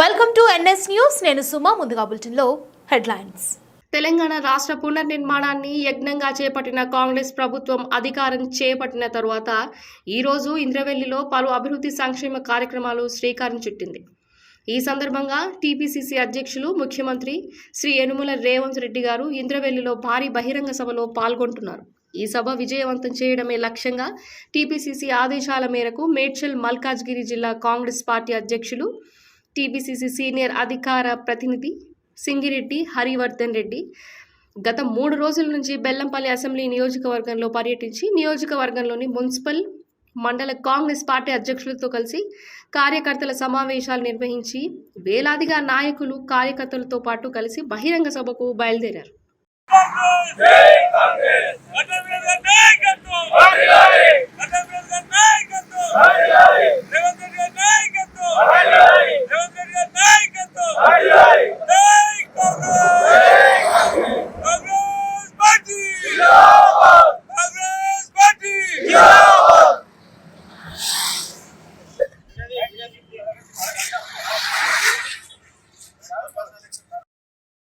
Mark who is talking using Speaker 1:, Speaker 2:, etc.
Speaker 1: Welcome to NS news నేను సుమా ముందుగా బులెటిన్లో హెడ్లైన్స్.
Speaker 2: తెలంగాణ రాష్ట్ర పునర్నిర్మాణాన్ని యజ్ఞంగా చేపట్టిన కాంగ్రెస్ ప్రభుత్వం అధికారం చేపట్టిన తరువాత ఈరోజు ఇంద్రవెల్లిలో పలు అభివృద్ధి సంక్షేమ కార్యక్రమాలు శ్రీకారం చుట్టింది. ఈ సందర్భంగా టీపీసీసీ అధ్యక్షులు ముఖ్యమంత్రి శ్రీ యనుమల రేవంత్ రెడ్డి గారు ఇంద్రవెల్లిలో భారీ బహిరంగ సభలో పాల్గొంటున్నారు. ఈ సభ విజయవంతం చేయడమే లక్ష్యంగా టీపీసీసీ ఆదేశాల మేరకు మేడ్చల్ మల్కాజ్గిరి జిల్లా కాంగ్రెస్ పార్టీ అధ్యక్షులు టీబీసీసీ సీనియర్ అధికార ప్రతినిధి సింగిరెడ్డి హరివర్ధన్ రెడ్డి గత మూడు రోజుల నుంచి బెల్లంపల్లి అసెంబ్లీ నియోజకవర్గంలో పర్యటించి నియోజకవర్గంలోని మున్సిపల్ మండల కాంగ్రెస్ పార్టీ అధ్యక్షులతో కలిసి కార్యకర్తల సమావేశాలు నిర్వహించి వేలాదిగా నాయకులు కార్యకర్తలతో పాటు కలిసి బహిరంగ సభకు బయలుదేరారు.